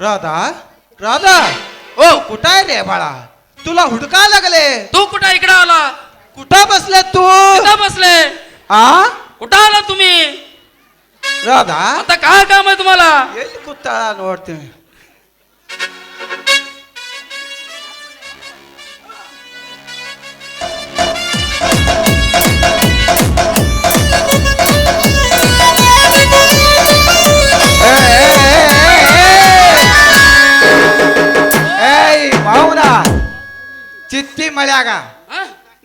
राधा राधा ओ कुठं आहे रे बाळा? तुला हुडका लागले. तू कुठं इकडे आला? कुठं बसले तू? कुठं बसले? आ? कुठं आला तुम्ही? राधा? आता काय काम आहे तुम्हाला? कुत्ता कुत्ताळा नोडते ಚಿತ್ತಿ ಮಳೆಯಾಗ.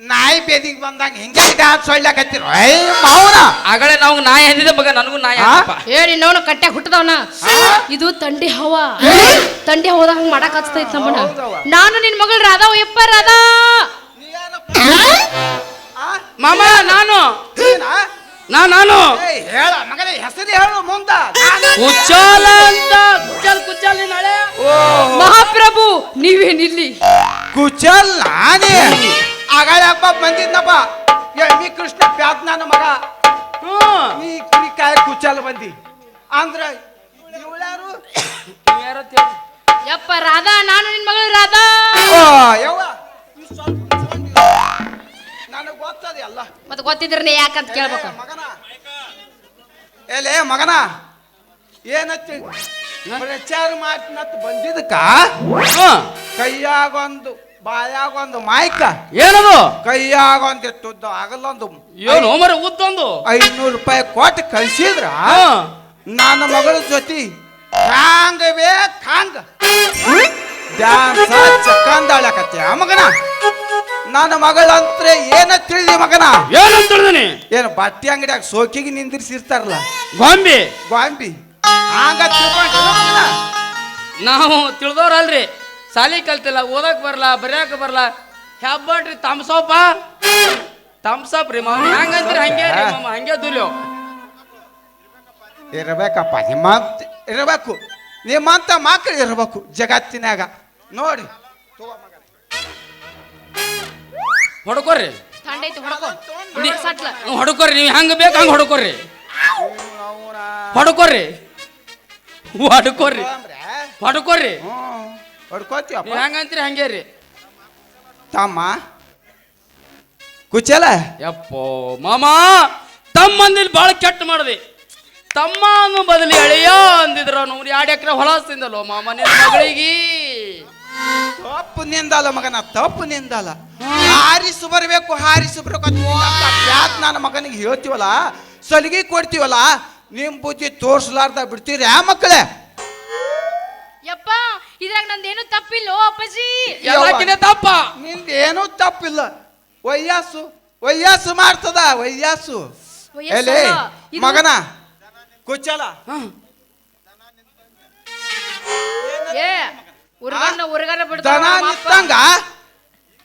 ನಾಯಿ ಬೇದಿಗೆ ಬಂದಾಗ ಹಿಂಗೆ ಡ್ಯಾನ್ಸ್ ಹೊಡ್ಲಾಕತ್ತಿರ ಏಯ್ ಮೌನ ಆಗಲೇ ನಾವು ನಾಯಿ ಅಂದಿದೆ ಮಗ ನನಗೂ ನಾಯಿ ಹೇಳಿ ಹಾಕಪ್ಪ. ಕಟ್ಟೆ ಹುಟ್ಟದವನ ಇದು ತಂಡಿ ಹವ ತಂಡಿ ಹವದ ಹಂಗ ಮಾಡಕ್ ಹಚ್ತೈತ್ ನಮ್ಮನ ನಾನು ನಿನ್ ಮಗಳು ರಾಧಾ ಯಪ್ಪ ರಾಧಾ! ಆ? ಮಾಮ ನಾನು. ನೀನಾ? ನಾ ನಾನು. ಹೇಳ ಮಗನ ಹೆಸರು ಹೇಳು ಮುಂದ. ಕುಚ್ಚಾಲ ಅಂತ ಕುಚ್ಚಾಲ್ ಕುಚ್ಚಾಲ್ ನೀನ್ ಹಳೆ. ಓ. ಮಹಾಪ್ರಭು ನೀವೇನಿಲ್ಲಿ ಕುಚಲ್ ನಾನೇ ಆಗಳ ಹಬ್ಬ ಬಂದಿದ್ನಪ್ಪ. ಎಮ್ಮಿ ಕೃಷ್ಣ ಪ್ಯಾತ್ ನನ್ನ ಮಗ. ಹ್ಮ್. ನೀ ಕುರಿ ಕಾಯ ಕುಚಲ್ ಬಂದಿ. ಅಂದ್ರ ಇವಳ್ಯಾರು? ಯಾರೋ ಯಪ್ಪ ರಾಧಾ ನಾನು ನಿನ್ ಮಗಳು ರಾಧಾ. ಓ ಯವ್ವ. ನನಗ್ ಗೊತ್ತದ ಎಲ್ಲ ಮತ್ ಗೊತ್ತಿದ್ರೆ ನೀ ಯಾಕಂತ ಕೇಳ್ಬೇಕು. ಮಗನ. ಎಲೆ ಮಗನ. ಏನತ್ತಿ? ಪ್ರಚಾರ ಮಾಡ್ತಿನತ್ ಬಂದಿದ್ದಕ್ಕ ಹ್ಮ್. ಕೈಯಾಗೊಂದು ಬಾಯಾಗೊಂದು ಮಾಯ್ಕ. ಏನದು? ಕೈಯಾಗೊಂದು ತುದ್ದು ಆಗಲ್ಲೊಂದು ಏನು ಮರ ಉದ್ದೊಂದು? ಐನೂರು ರೂಪಾಯಿ ಕೊಟ್ಟು ಕಳ್ಸಿದ್ರ. ನನ್ನ ಮಗಳ ಜೊತೆ ಹ್ಯಾಂಗ ಬೇಕ್ ಹಂಗ ಡ್ಯಾನ್ಸ ಚಕ್ಕಂದಾಳಕತ್ತೆ ಆ ಮಗನ? ನನ್ನ ಮಗಳಂತ್ರೆ ಏನ ತಿಳಿದಿ ಮಗನ? ಏನಂತ ತಿಳಿದಿನಿ? ಏನು ಬಟ್ಟೆ ಅಂಗಡಿಯಾಗ ಸೋಕಿಗೆ ನಿಂದಿರ್ಸಿರ್ತಾರಲ್ಲ? ಗೊಂಬಿ. ಗಾಂಬಿ. ಹಂಗ ತಿಳ್ಕೊಂಡ? ನಾವು ತಿಳಿದವ್ರಲ್ರಿ. ಸಾಲಿ ಕಲ್ತಿಲ್ಲ ಓದಕ್ ಬರಲ್ಲ ಬರ್ಯಾಕ ಬರಲ್ಲ ಹೆಬ್ಬಟ್ರಿ ತಮ್ಸೋಪ ತಮ್ಸಪ್ ರೀ ಮಾವ ಹಂಗಂತ್ರಿ ಹಂಗೆ ರೀ ಮಾಮ? ಹಂಗೆ ದುಲ್ಯೋ ಇರಬೇಕಪ್ಪ ನಿಮ್ಮಂತ ಇರಬೇಕು. ನಿಮ್ಮಂತ ಮಕ್ಕಳು ಇರಬೇಕು ಜಗತ್ತಿನಾಗ ನೋಡಿ. ಹೊಡ್ಕೊರಿ ತಂಡ ಐತಿ ಹೊಡ್ಕೊ ಸಟ್ಲ. ಹ್ಮ್, ಹೊಡ್ಕೊರಿ ನೀವು ಹಂಗ ಬೇಕು ಹಂಗ ಹೊಡ್ಕೊರಿ ಹೊಡ್ಕೊರಿ ಹೊಡ್ಕೊರಿ ಹೊಡ್ಕೊರಿ ಹ್ಮ್, ಹೊಡ್ಕೋತೀವಪ್ಪ ಹೆಂಗಂತೀರಿ ಹಂಗೆ ರೀ. ತಮ್ಮ? ಕುಚಲ? ಯಪ್ಪೋ ಮಾಮ ತಮ್ಮಂದಿಲ್ ಬಾಳ ಕೆಟ್ಟ ಮಾಡಿದೆ. ತಮ್ಮ ಅನ್ನು ಬದಲಿ ಅಳಿಯ ಅಂದಿದ್ರ ನೋಡಿ ಎರಡು ಎಕರೆ ಹೊಲ ತಿಂದಲ್ಲೋ ಮಾಮ ನಿನ್ನ ಮಗಳಿಗೆ. ತಪ್ಪು ನಿಂದಲ್ಲ ಮಗನ ತಪ್ಪು ನಿಂದಲ್ಲ ಹಾರಿಸು ಬರಬೇಕು ಹಾರಿಸು ಬರಬೇಕು ಬ್ಯಾತ್ ನನ್ನ ಮಗನಿಗೆ ಹೇಳ್ತೀವಲ್ಲ ಸಲಿಗೆ ಕೊಡ್ತೀವಲ್ಲ ನಿಮ್ ಬುದ್ಧಿ ತೋರ್ಸ್ಲಾರ್ದ ಬಿಡ್ತೀರಿ ಆ ಮಕ್ಕಳೇ? ಯಪ್ಪ ಇದ್ರಾಗ ನಂದೇನು ತಪ್ಪಿಲ್ಲೋ ಅಪ್ಪಾಜಿ? ಎಲ್ಲಕ್ಕಿಂತ ತಪ್ಪ? ನಿಂದೇನು ಏನೂ ತಪ್ಪಿಲ್ಲ. ವಯ್ಯಾಸು ವಯ್ಯಾಸು ಮಾಡ್ತದ ವಯ್ಯಾಸು. ವಯಸ್ಸಲ್ಲ. ಎಲೆ ಇದು- ಮಗನ. ಕುಚಲ ಹ. ಏ ಉರ್ಗಣ್ಣ ಉರ್ಗಣ್ಣ ದನ ಬಿಡ್ತಾನ ನಿತ್ತಂಗ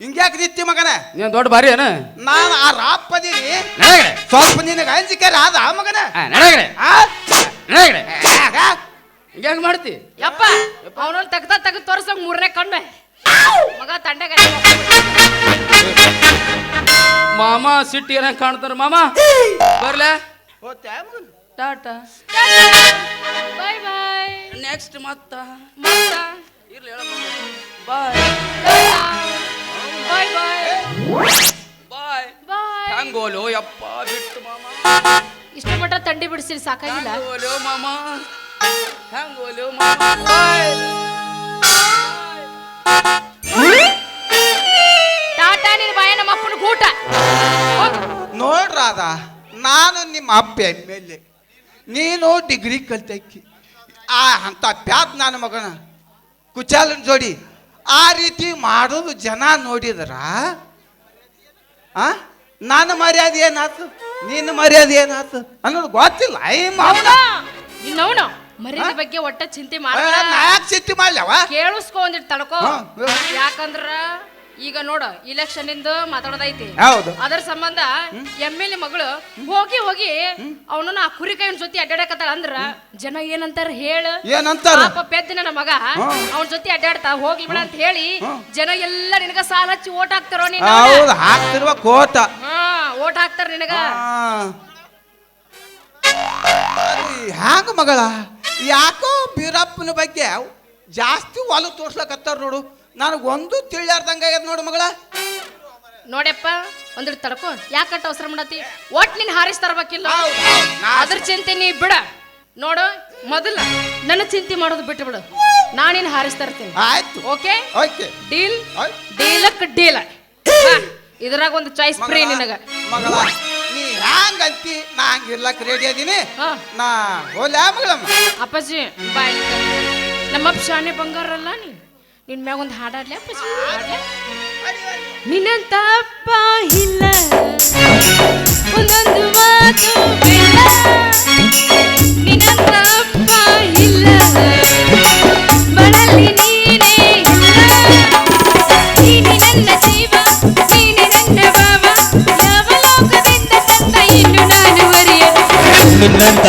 ಹಿಂಗ್ಯಾಕ್ ನಿತ್ತಿ ಮಗನ? ನೀನ್ ದೊಡ್ಡ ಬಾರಿ ಏನ? ನಾನು ಆ ರಾಪ್ಪದಿ ನಡೆಗಡೆ ಸ್ವಲ್ಪ ನಿನಗೆ ಅಂಜಿಕೆ ಅದ ಆ ಮಗನ. ನಡೆಗಡೆ ಆ? ನಡೆಗಡೆ ಆಗ? ಹಿಂಗ್ಯಾಕ್ ಮಾಡ್ತಿ? ಯಪ್ಪ ಅವನೊಂದು ತೆಗ್ದ ತೆಗ್ದು ತೋರ್ಸಂಗ್ ಮೂರನೇ ಕಣ್ಣು. ಮಗ ತಂಡಗ ಮಾಮ ಸಿಟ್ಟಿ ಏನ ಕಾಣ್ತಾರ ಮಾಮ? ಬರ್ಲ? ಟಾಟಾ. ಬಾಯ್ ಬಾಯ್. ನೆಕ್ಸ್ಟ್ ಮತ್ತ. ಮತ್ತ. ಇರ್ಲಿ ಬಾಯ್. ಬಾಯ್ ಬಾಯ್. ಬಾಯ್. ಬಾಯ್. ಹಂಗೋಲು ಯಪ್ಪ ಬಿಟ್ಟು ಮಾಮ. ಇಷ್ಟು ಮಟ್ಟ ತಂಡಿ ಬಿಡಿಸಿರಿ ಸಾಕಾಗಿಲ್ಲ. ಹಂಗೋಲು ಮಾಮ. ಹಂಗೋಲು ಮಾಮ ಟಾಟಾ ನಿನ್ ಬಾಯ ನಮ್ಮ ಅಪ್ಪನ ಗೂಟ ನೋಡ್ರಾದ ನಾನು ನಿಮ್ಮ ಅಪ್ಪ ಎಂ ಎಲ್ ಎ ನೀನು ಡಿಗ್ರಿ ಕಲ್ತೈಕಿ. ಆ ಅಂತ ಪ್ಯಾದ್ ನನ್ನ ಮಗನ. ಕುಚಾಲನ್ ಜೋಡಿ ಆ ರೀತಿ ಮಾಡೋದು ಜನ ನೋಡಿದ್ರ? ಆ? ನನ್ನ ಮರ್ಯಾದೆ ಏನಾತು? ನಿನ್ನ ಮರ್ಯಾದೆ ಏನಾತು? ಅನ್ನೋದು ಗೊತ್ತಿಲ್ಲ. ಐ ಮಾವನ. ನಿನ್ನವನು ಮರ್ಯಾದೆ ಬಗ್ಗೆ ಒಟ್ಟ ಚಿಂತೆ ಮಾಡ ಮಾಡ್ಲವ? ಕೇಳಿಸ್ಕೊ ಒಂದಿಟ್ಟು ತಡ್ಕೋ. ಯಾಕಂದ್ರ ಈಗ ನೋಡ ಇಲೆಕ್ಷನ್ ಇಂದ ಮಾತಾಡೋದೈತಿ. ಹೌದು. ಅದರ ಸಂಬಂಧ ಎಂ ಎಲ್ ಎ ಮಗಳು ಹೋಗಿ ಹೋಗಿ ಅವನನ್ನ ಆ ಕುರಿ ಕೈನ ಜೊತೆ ಅಡ್ಡಾಡಕತ್ತಾಳ ಅಂದ್ರ ಜನ ಏನಂತಾರ ಹೇಳ. ಏನಂತಾರ? ಪಾಪ ಪೆದ್ದ ನನ್ನ ಮಗ. ಅವನ ಜೊತೆ ಅಡ್ಡಾಡ್ತಾ ಹೋಗ್ಲಿ ಬಿಡ ಅಂತ ಹೇಳಿ ಜನ ಎಲ್ಲ ನಿನಗ ಸಾಲ ಹಚ್ಚಿ ಓಟ್ ಹಾಕ್ತಾರೋ ನೀನು ಹೌದು ಹಾಕ್ತಿರುವ ಕೋಟ. ಹಾ ಓಟ್ ಹಾಕ್ತಾರ ನಿನಗ. ಹ್ಯಾಂಗ ಮಗಳ? ಯಾಕೋ ಬೀರಪ್ಪನ ಬಗ್ಗೆ ಜಾಸ್ತಿ ಒಲು ತೋರ್ಸ್ಲಕತ್ತಾರ ನೋಡು. ನನಗೆ ಒಂದು ತಿಳಿಯಾರ್ದಂಗ ಆಗ್ಯದ ನೋಡು ಮಗಳ. ನೋಡ್ಯಪ್ಪ ಒಂದಿಟ್ಟು ತಡ್ಕೊ. ಯಾಕಟ್ಟ ಅವಸರ ಮಾಡತಿ ಒಟ್ ನಿನ್ ಹಾರಿಸ್ ತರ್ಬೇಕಿಲ್ಲ. ಅದ್ರ ಚಿಂತೆ ನೀ ಬಿಡ. ನೋಡು ಮೊದಲ ನನ್ನ ಚಿಂತೆ ಮಾಡೋದು ಬಿಟ್ಟು ಬಿಡು. ನಾನಿನ್ ಹಾರಿಸ್ ತರ್ತೀನಿ. ಆಯ್ತು. ಓಕೆ? ಓಕೆ. ಡೀಲ್. ಡೀಲಕ್ ಡೀಲ. ಇದ್ರಾಗ ಒಂದು ಚಾಯ್ಸ್ ಫ್ರೀ ನಿನಗ. ಮಗಳ ನೀ ಹ್ಯಾಂಗ ಅಂತಿ ನಾ ಹಂಗ ಇರ್ಲಕ್ ರೆಡಿ ಅದೀನಿ. ಹಾ. ನಾ ಹೋಲ್ಯಾ ಮಗಳಮ್ಮ. ಅಪ್ಪಾಜಿ ಬಾಯ್. ನಮ್ಮ ಶಾನೆ ಬಂಗಾರ ಅಲ್ಲ ನೀ? ನಿನ್ ಮ್ಯಾಗ ಒಂದು ಹಾಡಾಡ್ಲಿ ಅಪ್ಪಾಜಿ? ಹಾಡ್ಲ್ಯಾ? ನಿನ್ನಂತ ಅಪ್ಪ ಇಲ್ಲ.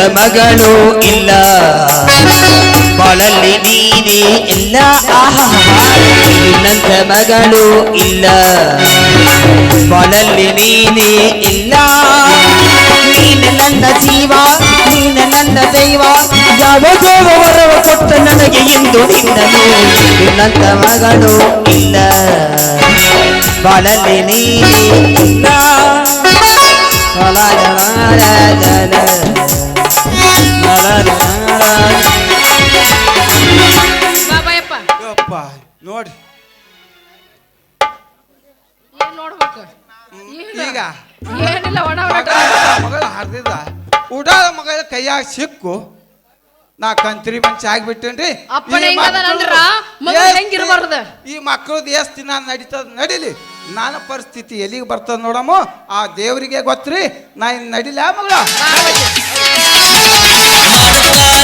ಮಗಳು ಇಲ್ಲ. ಬಾಳಲ್ಲಿ ನೀನೇ ಆಹಾ. ನಿನ್ನಂತ ಮಗಳು ಇಲ್ಲ. ಬಾಳಲ್ಲಿ ನೀನೇ ಇಲ್ಲ. ನೀನು ನನ್ನ ಜೀವ, ನೀನು ನನ್ನ ದೈವ. ಯಾವ ದೇವರವ ಕೊಟ್ಟ ನನಗೆ ಎಂದು ನಿನ್ನನು ನಿನ್ನಂತ ಮಗಳು ಇಲ್ಲ. ಬಾಳಲ್ಲಿ ನೀನೇ ಇಲ್ಲ. ಬಾಳ la ಬಾಬಾಯಪ್ಪ. ಯಪ್ಪ ನೋಡಿ. ಏನ್ ನೋಡ್ಬೇಕು? ಈಗ. ಏನಿಲ್ಲ ಒಣ ಮಗಳ ಹರಿದ ಊಟ ಮಗಳ ಕೈಯಾಗ ಸಿಕ್ಕು. ನಾ ಕಂತ್ರಿ ಮಂಚ ಆಗ್ಬಿಟ್ಟೇನ್ರಿ. ಅಪ್ಪನ ಈ ಹೆಂಗದ ಮಕ್ಕಳು ಅಂದ್ರ ಮಗು ಎಷ್ಟ್ ಹೆಂಗಿರ್ಬಾರ್ದು? ಈ ಮಕ್ಕಳದ್ದು ಎಷ್ಟು ದಿನ ನಡೀತದ ನಡಿಲಿ? ನನ್ನ ಪರಿಸ್ಥಿತಿ ಎಲ್ಲಿಗೆ ಬರ್ತದ ನೋಡಮ್ಮ? ಆ ದೇವರಿಗೆ ಗೊತ್ತ್ರಿ ನಾ ಇನ್ ನಡಿಲ ಮಗಳ? time.